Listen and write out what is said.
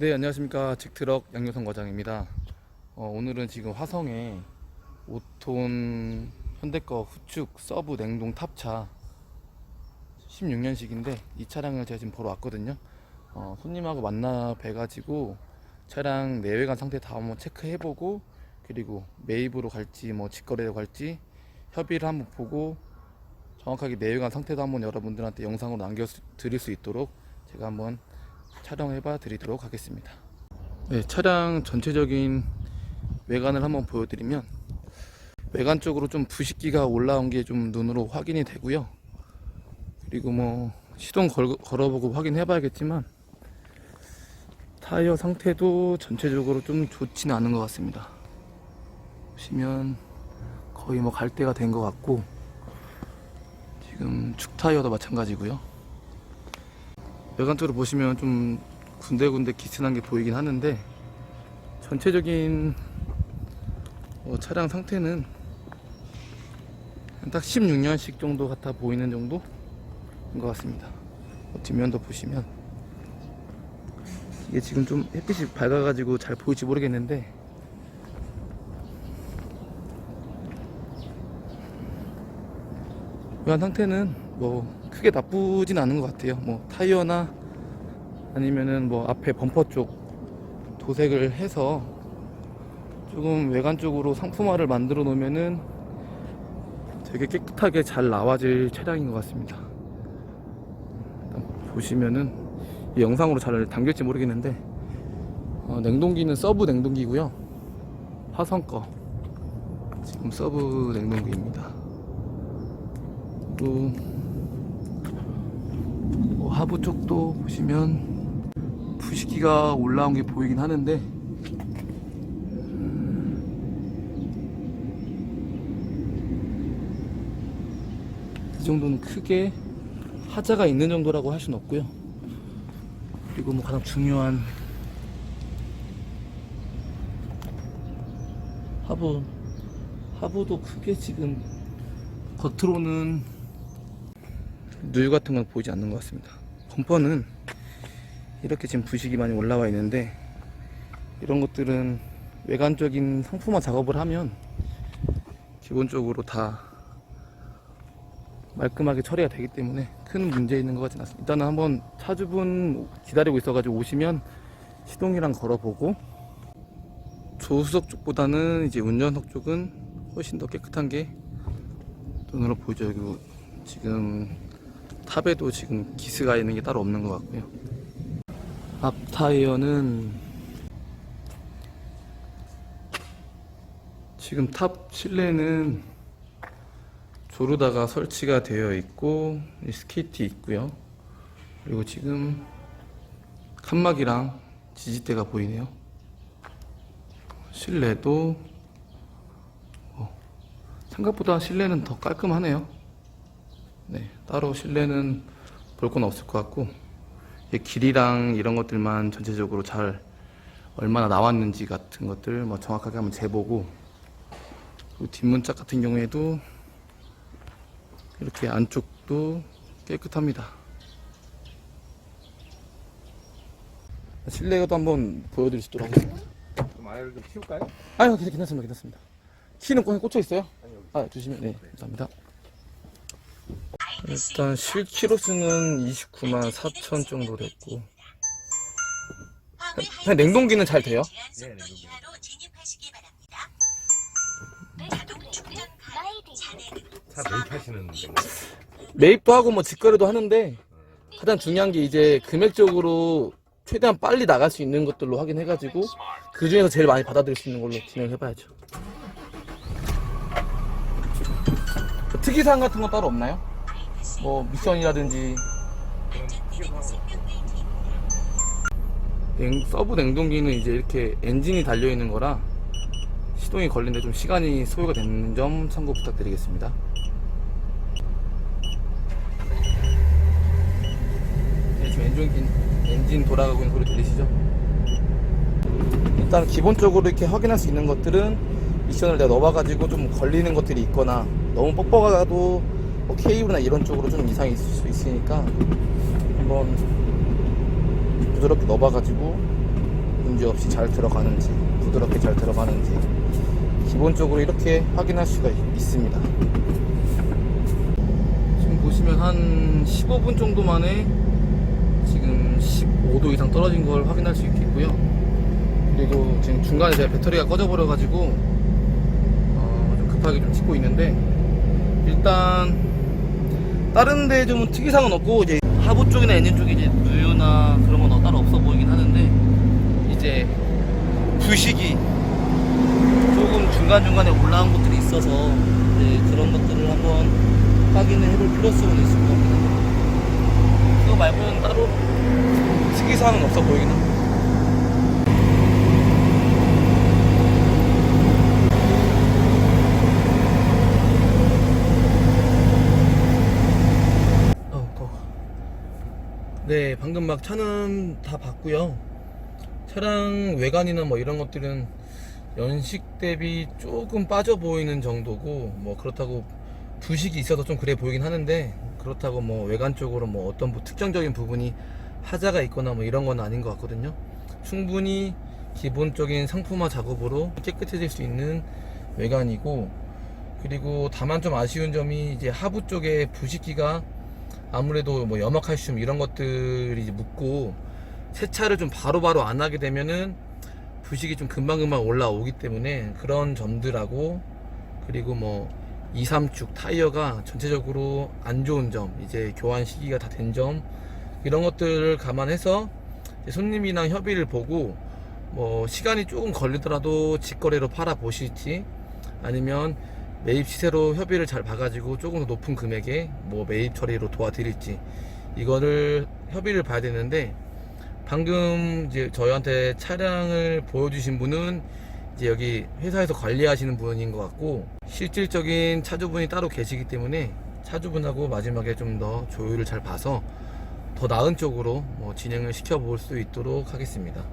네 안녕하십니까. 직트럭 양효성 과장입니다. 어, 오늘은 지금 화성에 5톤 현대거 후축 서브 냉동 탑차 16년식인데 이 차량을 제가 지금 보러 왔거든요. 어, 손님하고 만나 뵈가지고 차량 내외관 상태 다 한번 체크해보고 그리고 매입으로 갈지 뭐 직거래로 갈지 협의를 한번 보고 정확하게 내외관 상태도 한번 여러분들한테 영상으로 남겨 드릴 수 있도록 제가 한번 촬영해 봐 드리도록 하겠습니다. 네, 차량 전체적인 외관을 한번 보여드리면 외관 쪽으로 좀 부식기가 올라온 게 좀 눈으로 확인이 되고요. 그리고 뭐 시동 걸, 걸어보고 확인해 봐야겠지만 타이어 상태도 전체적으로 좀 좋지는 않은 것 같습니다. 보시면 거의 뭐 갈대가 된 것 같고 지금 축 타이어도 마찬가지고요. 외관 쪽으로 보시면 좀 군데군데 기스난 게 보이긴 하는데 전체적인 어, 차량 상태는 딱 16년식 정도 같아 보이는 정도인 것 같습니다. 어, 뒷면도 보시면 이게 지금 좀 햇빛이 밝아가지고 잘 보일지 모르겠는데 외관 상태는 뭐 크게 나쁘진 않은 것 같아요. 뭐 타이어나 아니면은 뭐 앞에 범퍼 쪽 도색을 해서 조금 외관 쪽으로 상품화를 만들어 놓으면은 되게 깨끗하게 잘 나와질 차량인 것 같습니다. 보시면은 이 영상으로 잘 담길지 모르겠는데 어, 냉동기는 서브 냉동기고요. 화성 거 지금 서브 냉동기입니다. 뭐 하부 쪽도 보시면 부식기가 올라온 게 보이긴 하는데 이 정도는 크게 하자가 있는 정도라고 할 수는 없고요. 그리고 뭐 가장 중요한 하부 하부도 크게 지금 겉으로는 누유 같은 건 보이지 않는 것 같습니다. 범퍼는 이렇게 지금 부식이 많이 올라와 있는데 이런 것들은 외관적인 상품화 작업을 하면 기본적으로 다 말끔하게 처리가 되기 때문에 큰 문제 있는 것 같지는 않습니다. 일단은 한번 차주분 기다리고 있어가지고 오시면 시동이랑 걸어보고 조수석 쪽보다는 이제 운전석 쪽은 훨씬 더 깨끗한 게 눈으로 보이죠. 그리고 지금 탑에도 지금 기스가 있는 게 따로 없는 것 같고요. 앞 타이어는 지금 탑 실내는 조르다가 설치가 되어 있고 이 스케이트 있고요. 그리고 지금 칸막이랑 지지대가 보이네요. 실내도 어, 생각보다 실내는 더 깔끔하네요. 네, 따로 실내는 볼 건 없을 것 같고 이 길이랑 이런 것들만 전체적으로 잘 얼마나 나왔는지 같은 것들 뭐 정확하게 한번 재보고 그리고 뒷문짝 같은 경우에도 이렇게 안쪽도 깨끗합니다. 실내도 한번 보여드릴 수 있도록 하겠습니다. 좀 아예를 좀 치울까요? 아유, 괜찮- 괜찮습니다. 괜찮습니다. 키는 꽂- 꽂혀 있어요? 아니 여기 아, 주시면 네, 감사합니다. 일단 실키로수는 29만 4천 정도 됐고 그냥 냉동기는 잘 돼요? 네, 네, 여기. 차 매입하시는 데 매입도 하고 뭐 직거래도 하는데 가장 중요한 게 이제 금액적으로 최대한 빨리 나갈 수 있는 것들로 확인해가지고 그 중에서 제일 많이 받아들일 수 있는 걸로 진행해봐야죠. 특이사항 같은 건 따로 없나요? 뭐 미션이라든지 냉, 서브 냉동기는 이제 이렇게 엔진이 달려 있는 거라 시동이 걸리는데 좀 시간이 소요가 되는 점 참고 부탁드리겠습니다. 네, 지금 엔진, 엔진 돌아가고 있는 소리 들리시죠? 일단 기본적으로 이렇게 확인할 수 있는 것들은 미션을 내가 넣어봐가지고 좀 걸리는 것들이 있거나 너무 뻑뻑하다도 뭐 케이블이나 이런 쪽으로 좀 이상이 있을 수 있으니까 한번 부드럽게 넣어봐가지고 문제 없이 잘 들어가는지 부드럽게 잘 들어가는지 기본적으로 이렇게 확인할 수가 있- 있습니다. 지금 보시면 한 15분 정도 만에 지금 15도 이상 떨어진 걸 확인할 수 있겠고요. 그리고 지금 중간에 제가 배터리가 꺼져 버려 가지고 어, 좀 급하게 좀 찍고 있는데 일단 다른 데 좀 특이사항은 없고 이제 하부 쪽이나 엔진 쪽에 이제 누유나 그런 건 따로 없어 보이긴 하는데 이제 부식이 조금 중간중간에 올라온 것들이 있어서 이제 그런 것들을 한번 확인을 해볼 필요성은 있을 것 같긴 합니다. 그거 말고는 따로 특이사항은 없어 보이긴 합니다. 어, 더워. 네, 방금 막 차는 다 봤고요. 차량 외관이나 뭐 이런 것들은 연식 대비 조금 빠져 보이는 정도고 뭐 그렇다고 부식이 있어서 좀 그래 보이긴 하는데 그렇다고 뭐 외관 쪽으로 뭐 어떤 뭐 특정적인 부분이 하자가 있거나 뭐 이런 건 아닌 것 같거든요. 충분히 기본적인 상품화 작업으로 깨끗해질 수 있는 외관이고 그리고 다만 좀 아쉬운 점이 이제 하부 쪽에 부식기가 아무래도 뭐 염화칼슘 이런 것들이 묻고 세차를 좀 바로 바로 안 하게 되면은 부식이 좀 금방금방 올라오기 때문에 그런 점들하고 그리고 뭐 2, 3축 타이어가 전체적으로 안 좋은 점 이제 교환 시기가 다 된 점 이런 것들을 감안해서 손님이랑 협의를 보고 뭐 시간이 조금 걸리더라도 직거래로 팔아 보실지 아니면 매입 시세로 협의를 잘 봐가지고 조금 더 높은 금액에 뭐 매입 처리로 도와드릴지 이거를 협의를 봐야 되는데 방금 이제 저희한테 차량을 보여주신 분은 이제 여기 회사에서 관리하시는 분인 것 같고 실질적인 차주분이 따로 계시기 때문에 차주분하고 마지막에 좀 더 조율을 잘 봐서 더 나은 쪽으로 뭐 진행을 시켜볼 수 있도록 하겠습니다.